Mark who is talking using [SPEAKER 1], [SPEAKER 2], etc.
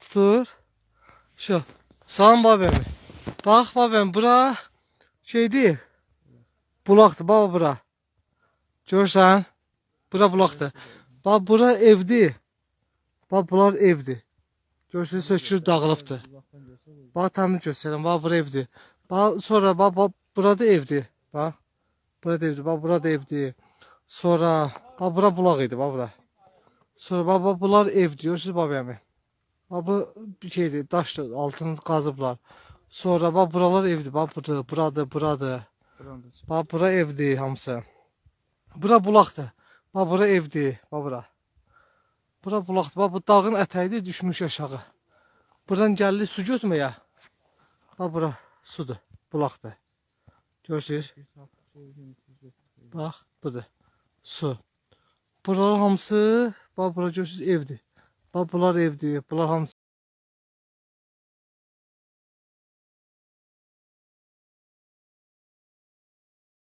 [SPEAKER 1] Tutur. Şu. Sağın babamı. Bak babam bura şey değil. Bulaktı baba bura. Görsən? Bura bulaktı. Bak bura evdi. Bak bunlar evdi. Görsən sökülüb dağılıbdı. Bak təmiz göstərirəm. Bak bura evdi. Bak sonra bak, bak burada evdi. Bak. Burada evdi. Bak burada evdi. Sonra bak bura bulaq idi. Bak bura. Sonra bak, bak bunlar ev diyorsunuz babamı. Bax bu şeydir, daşdır, altını qazıblar. Sonra bax buralar evdir, bax budur, buradır, buradır. Bax bura evdir hamısı. Bura bulaqdır. Bax bura evdir, bax bura. Bura bulaqdır. Bax bu dağın ətəyidir, düşmüş aşağı. Buradan gəlir su götməyə. Bax bura sudur, bulaqdır. Görürsüz? Bax, budur. Su. Buralar hamısı, bax bura görürsüz evdir. Bak bunlar ev é diyor. Bunlar homes.